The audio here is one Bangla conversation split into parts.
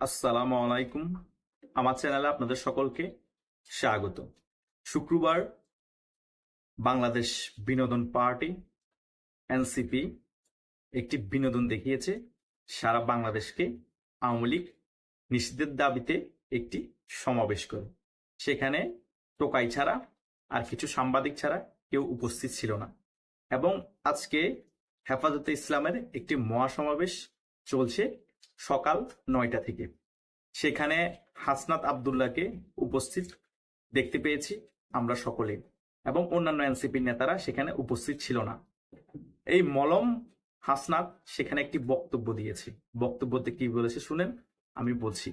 আসসালামু আলাইকুম। আমার চ্যানেলে আপনাদের সকলকে স্বাগত। শুক্রবার বাংলাদেশ বিনোদন পার্টি, এনসিপি, একটি বিনোদন দেখিয়েছে। সারা বাংলাদেশকে আওয়ামী লীগ নিষিদ্ধের দাবিতে একটি সমাবেশ করে। সেখানে টোকাই ছাড়া আর কিছু সাংবাদিক ছাড়া কেউ উপস্থিত ছিল না। এবং আজকে হেফাজতে ইসলামের একটি মহাসমাবেশ চলছে। সকাল নয়টা থেকে। সেখানে হাসনাত আবদুল্লাহকে উপস্থিত দেখতে পেয়েছি আমরা সকলে এবং অন্যান্য এনসিপির নেতারা সেখানে উপস্থিত ছিল না। এই মলম হাসনাত সেখানে একটি বক্তব্য দিয়েছে। বক্তব্যতে কি বলেছে শুনেন, আমি বলছি।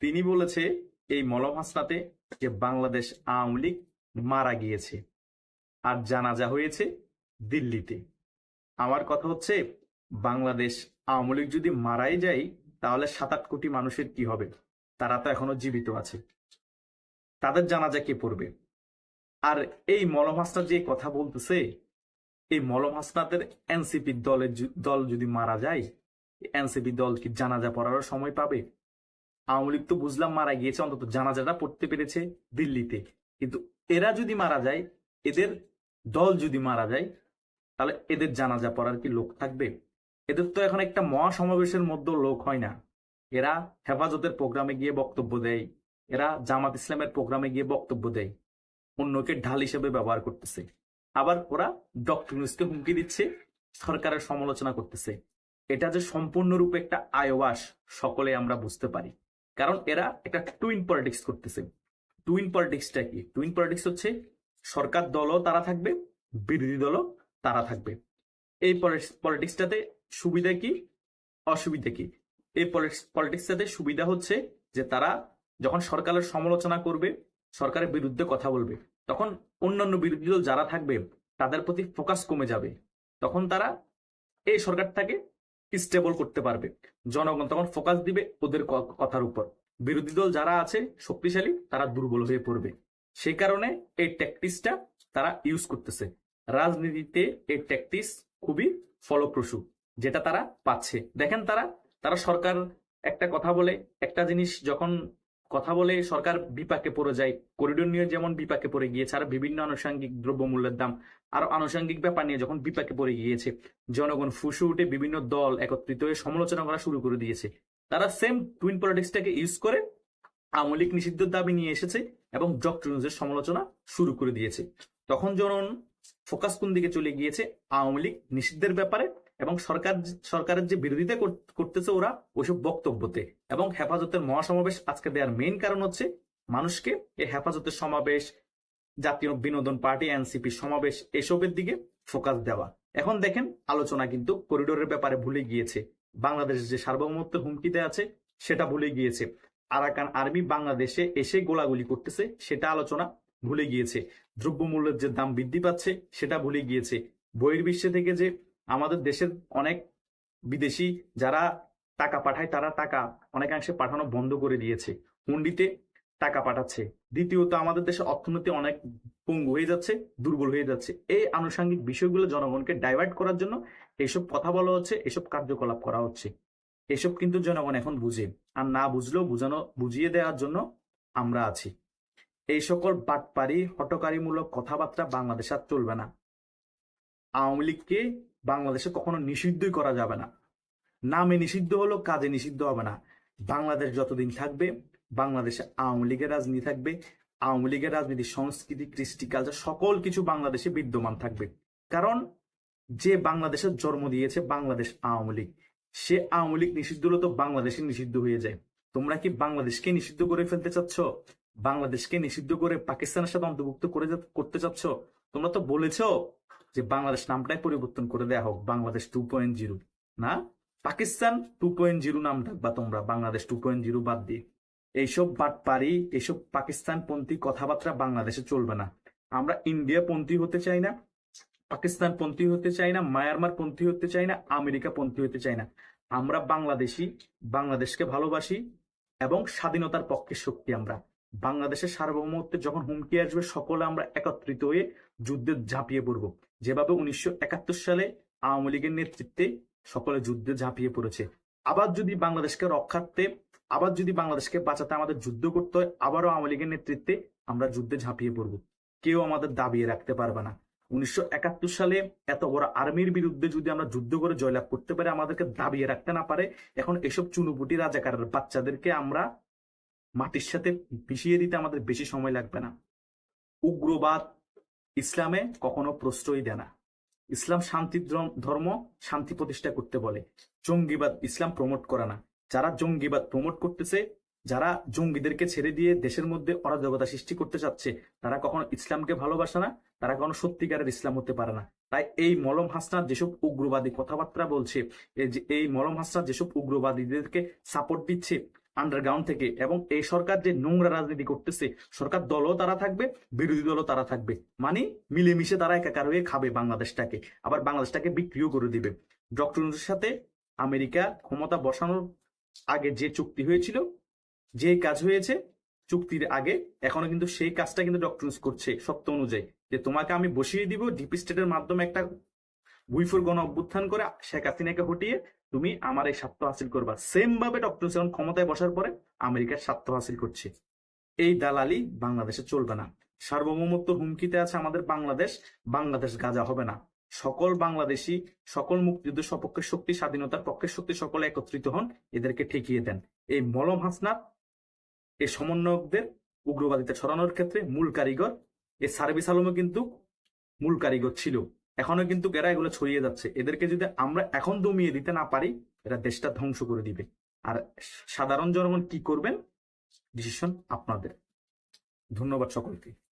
তিনি বলেছে, এই মলম হাসনাতে যে বাংলাদেশ আওয়ামী লীগ মারা গিয়েছে। আর জানাজা হয়েছে দিল্লিতে। আমার কথা হচ্ছে বাংলাদেশ আওয়ামী লীগ যদি মারাই যায়, তাহলে সাত আট কোটি মানুষের কি হবে? তারা তো এখনও জীবিত আছে। তাদের জানাজা কে পড়বে? আর এই মলম হাসনাত যে কথা বলতেছে, এই মলম হাসনাতের এনসিপি দলের দল যদি মারা যায়, এনসিপি দল কি জানাজা পড়ারও সময় পাবে? আওয়ামী লীগ তো বুঝলাম মারা গিয়েছে, অন্তত জানাজাটা পড়তে পেরেছে দিল্লিতে। কিন্তু এরা যদি মারা যায়, এদের দল যদি মারা যায়, তাহলে এদের জানাজা পড়ার কি লোক থাকবে? এদের তো এখন একটা মহাসমাবেশের মধ্যেও লোক হয় না। এরা হেফাজতের প্রোগ্রামে গিয়ে বক্তব্য দেয়। এরা জামাত ইসলামের প্রোগ্রামে গিয়ে বক্তব্য দেয়। অন্যকে ঢাল হিসেবে ব্যবহার করতেছে। আবার ওরা ডক্টর নিউজকে হুমকি দিচ্ছে, সরকারের সমালোচনা করতেছে। এটা যে সম্পূর্ণরূপে একটা আয়বাস, সকলে আমরা বুঝতে পারি। কারণ এরা একটা টুইন পলিটিক্স করতেছে। টুইন পলিটিক্সটা কি? টুইন পলিটিক্স হচ্ছে সরকার দলও তারা থাকবে, বিরোধী দলও তারা থাকবে। এই পলিটিক্সটাতে সুবিধা কি? অসুবিধা কি? এই পলিটিক্স পলিটিক্সটাতে সুবিধা হচ্ছে যে তারা যখন সরকারের সমালোচনা করবে, সরকারের বিরুদ্ধে কথা বলবে, তখন অন্যান্য বিরোধী দল যারা থাকবে, তাদের প্রতি ফোকাস কমে যাবে। তখন তারা এই সরকারটাকে স্টেবল করতে পারবে। জনগণ তখন ফোকাস দিবে ওদের কথার উপর। বিরোধী দল যারা আছে, শক্তিশালী, তারা দুর্বল হয়ে পড়বে। সেই কারণে এই ট্যাকটিসটা তারা ইউজ করতেছে। রাজনীতিতে এই ট্যাকটিস খুবই ফলপ্রসূ। যেটা তারা পাচ্ছে। দেখেন তারা তারা সরকার একটা কথা বলে, একটা জিনিস যখন কথা বলে সরকার বিপাকে পড়ে যায় করিডোর নিয়ে যেমন বিপাকে পড়ে গিয়েছে, আর বিভিন্ন আনুষঙ্গিক দ্রব্যমূল্যের দাম, আর আনুষঙ্গিক ব্যাপার নিয়ে যখন বিপাকে পড়ে গিয়েছে, জনগণ ফুসে উঠে বিভিন্ন দল একত্রিত হয়ে সমালোচনা করা শুরু করে দিয়েছে। তারা সেম টুইন পলিটিক্সটাকে ইউজ করে আওয়ামী লীগ নিষিদ্ধের দাবি নিয়ে এসেছে এবং ডক্টর সমালোচনা শুরু করে দিয়েছে। তখন জনগণ ফোকাস কোন দিকে চলে গিয়েছে? আওয়ামী লীগ নিষিদ্ধের ব্যাপারে এবং সরকার সরকারের যে বিরোধিতা করতেছে ওরা ওইসব বক্তব্যতে। এবং হেফাজতের মহাসমাবেশ আজকে দেওয়ার মেইন কারণ হচ্ছে মানুষকে এই হেফাজতের সমাবেশ, জাতীয় বিনোদন পার্টি, এনসিপি সমাবেশ এসবের দিকে ফোকাস দেওয়া। এখন দেখেন আলোচনা কিন্তু করিডোরের ব্যাপারে ভুলে গিয়েছে। বাংলাদেশ যে সার্বভৌমত্বের হুমকিতে আছে সেটা ভুলে গিয়েছে। আরাকান আর্মি বাংলাদেশে এসে গোলাগুলি করতেছে সেটা আলোচনা ভুলে গিয়েছে। দ্রব্যমূল্যের যে দাম বৃদ্ধি পাচ্ছে সেটা ভুলে গিয়েছে। বহির্বিশ্বে থেকে যে আমাদের দেশের অনেক বিদেশি যারা টাকা পাঠায়, তারা টাকা অনেকাংশে পাঠানো বন্ধ করে দিয়েছে, হুন্ডিতে টাকা পাঠাচ্ছে। দ্বিতীয়ত, আমাদের দেশে অর্থনীতি অনেক পঙ্গু হয়ে যাচ্ছে, দুর্বল হয়ে যাচ্ছে। এই আনুষঙ্গিক বিষয়গুলো জনগণকে ডাইভার্ট করার জন্য এইসব কথা বলা হচ্ছে, এসব কার্যকলাপ করা হচ্ছে। এসব কিন্তু জনগণ এখন বুঝে, আর না বুঝলেও বুঝানো, বুঝিয়ে দেওয়ার জন্য আমরা আছি। এই সকল বাটপারি, হটকারিমূলক কথাবার্তা বাংলাদেশ আর চলবে না। আওয়ামী লীগকে বাংলাদেশে কখনো নিষিদ্ধই করা যাবে না। নামে নিষিদ্ধ হলো কাজে নিষিদ্ধ হবে না। বাংলাদেশ যতদিন থাকবে, বাংলাদেশে আওয়ামী লীগের রাজনীতি থাকবে। আওয়ামী লীগের রাজনীতি, সংস্কৃতি, কৃষ্টি কালচার সকল কিছু বাংলাদেশে বিদ্যমান থাকবে। কারণ যে বাংলাদেশের জন্ম দিয়েছে বাংলাদেশ আওয়ামী লীগ। সে আওয়ামী লীগ নিষিদ্ধ হলো তো বাংলাদেশে নিষিদ্ধ হয়ে যায়। তোমরা কি বাংলাদেশকে নিষিদ্ধ করে ফেলতে চাচ্ছ? বাংলাদেশকে নিষিদ্ধ করে পাকিস্তানের সাথে অন্তর্ভুক্ত করে করতে চাচ্ছ? তোমরা তো বলেছ যে বাংলাদেশ নামটাই পরিবর্তন করে দেয়া হোক, বাংলাদেশ টু পয়েন্ট জিরো না? পাকিস্তান টু পয়েন্ট জিরো নাম থাকবা তোমরা, বাংলাদেশ টু পয়েন্ট জিরো বাদ দিয়ে। এইসব বাটপারি এইসব পাকিস্তান পন্থী কথাবার্তা বাংলাদেশে চলবে না। আমরা ইন্ডিয়া পন্থী হতে চাই না পাকিস্তান পন্থী হতে চাই না মায়ানমার পন্থী হতে চাই না আমেরিকা পন্থী হতে চাই না। আমরা বাংলাদেশি, বাংলাদেশকে ভালোবাসি এবং স্বাধীনতার পক্ষে শক্তি আমরা। বাংলাদেশের সার্বভৌমত্বে যখন হুমকি আসবে, সকলে আমরা একত্রিত হয়ে যুদ্ধে ঝাঁপিয়ে পড়ব। যেভাবে উনিশশো একাত্তর সালে আওয়ামী লীগের নেতৃত্বে সকলে যুদ্ধে ঝাঁপিয়ে পড়েছে। আবার যদি বাংলাদেশকে রক্ষার্থে, আবার যদি বাংলাদেশকে বাঁচাতে আমাদের যুদ্ধ করতে হয়, আবারও আওয়ামী লীগের নেতৃত্বে আমরা যুদ্ধে ঝাঁপিয়ে পড়ব। কেউ আমাদের দাবিয়ে রাখতে পারবে না। উনিশশো একাত্তর সালে এত বড় আর্মির বিরুদ্ধে যদি আমরা যুদ্ধ করে জয়লাভ করতে পারি, আমাদেরকে দাবিয়ে রাখতে না পারে, এখন এসব চুনুপুটি রাজাকারের বাচ্চাদেরকে আমরা মাটির সাথে মিশিয়ে দিতে আমাদের বেশি সময় লাগবে না। উগ্রবাদ ইসলামে কখনো প্রশ্রয় দেয় না। ইসলাম শান্তি ধর্ম- শান্তি প্রতিষ্ঠা করতে বলে। জঙ্গিবাদ ইসলাম প্রমোট করে না। যারা জঙ্গিবাদ প্রমোট করতেছে, যারা জঙ্গিদেরকে ছেড়ে দিয়ে দেশের মধ্যে অরাজকতা সৃষ্টি করতে চাচ্ছে, তারা কখনো ইসলামকে ভালোবাসে না, তারা কখনো সত্যিকারের ইসলাম হতে পারে না। তাই এই মলম হাসনার যেসব উগ্রবাদী কথাবার্তা বলছে, এই মলম হাসনার যেসব উগ্রবাদীদেরকে সাপোর্ট দিচ্ছে আন্ডারগ্রাউন্ড থেকে এবং এই সরকার যে নোংরা রাজনীতি করতেছে, সরকার দলও তারা থাকবে, বিরোধী দলও তারা থাকবে। মানে মিলেমিশে তারা একাকার হয়ে খাবে বাংলাদেশটাকে, আবার বাংলাদেশটাকে বিক্রিও করে দিবে। ডক্টর সাথে আমেরিকা ক্ষমতা বসানোর আগে যে চুক্তি হয়েছিল, যে কাজ হয়েছে, চুক্তির আগে, এখনও কিন্তু সেই কাজটা কিন্তু ডক্টর করছে সত্য অনুযায়ী। যে তোমাকে আমি বসিয়ে দিব, ডিপি স্টেটের মাধ্যমে একটা গুইফুর গণ অভ্যুত্থান করে শেখ হাসিনাকে হটিয়ে তুমি আমার এই স্বার্থ হাসিল করবা। সেম ভাবে ডক্টর ইউনূস ক্ষমতায় বসার পরে আমেরিকার স্বার্থ হাসিল করছে। এই দালালি বাংলাদেশে চলবে না। সার্বভৌমত্ব হুমকিতে আছে আমাদের বাংলাদেশ বাংলাদেশ গাজা হবে না। সকল বাংলাদেশি, সকল মুক্তিযুদ্ধ সপক্ষের শক্তি, স্বাধীনতার পক্ষের শক্তি সকলে একত্রিত হন, এদেরকে ঠেকিয়ে দেন। এই মলম হাসনাত, এই সমন্বয়কদের উগ্রবাদিতে ছড়ানোর ক্ষেত্রে মূল কারিগর, এই সার্ভিস আলমও কিন্তু মূল কারিগর ছিল। এখনও কিন্তু এরা এগুলো ছড়িয়ে যাচ্ছে। এদেরকে যদি আমরা এখন দমিয়ে দিতে না পারি এরা দেশটা ধ্বংস করে দিবে। আর সাধারণ জনগণ কি করবেন? ডিসিশন আপনাদের। ধন্যবাদ সকলকে।